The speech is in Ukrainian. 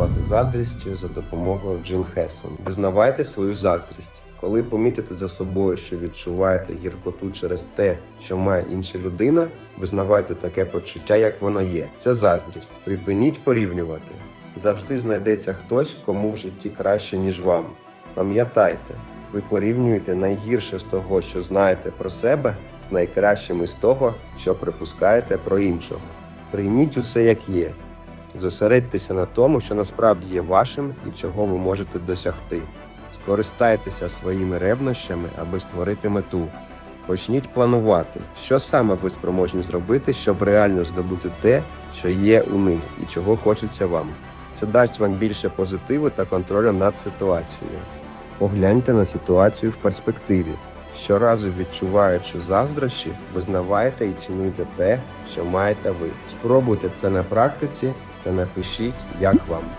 керувати заздрістю за допомогою Джин Хессон. Визнавайте свою заздрість. Коли помітите за собою, що відчуваєте гіркоту через те, що має інша людина, визнавайте таке почуття, як воно є. Це заздрість. Припиніть порівнювати. Завжди знайдеться хтось, кому в житті краще, ніж вам. Пам'ятайте, ви порівнюєте найгірше з того, що знаєте про себе, з найкращим із того, що припускаєте про іншого. Прийміть усе як є. Зосередьтеся на тому, що насправді є вашим і чого ви можете досягти. Скористайтеся своїми ревнощами, аби створити мету. Почніть планувати, що саме ви спроможні зробити, щоб реально здобути те, що є у них і чого хочеться вам. Це дасть вам більше позитиву та контролю над ситуацією. Погляньте на ситуацію в перспективі. Щоразу відчуваючи заздрощі, визнавайте і цінуйте те, що маєте ви. Спробуйте це на практиці та напишіть, як вам.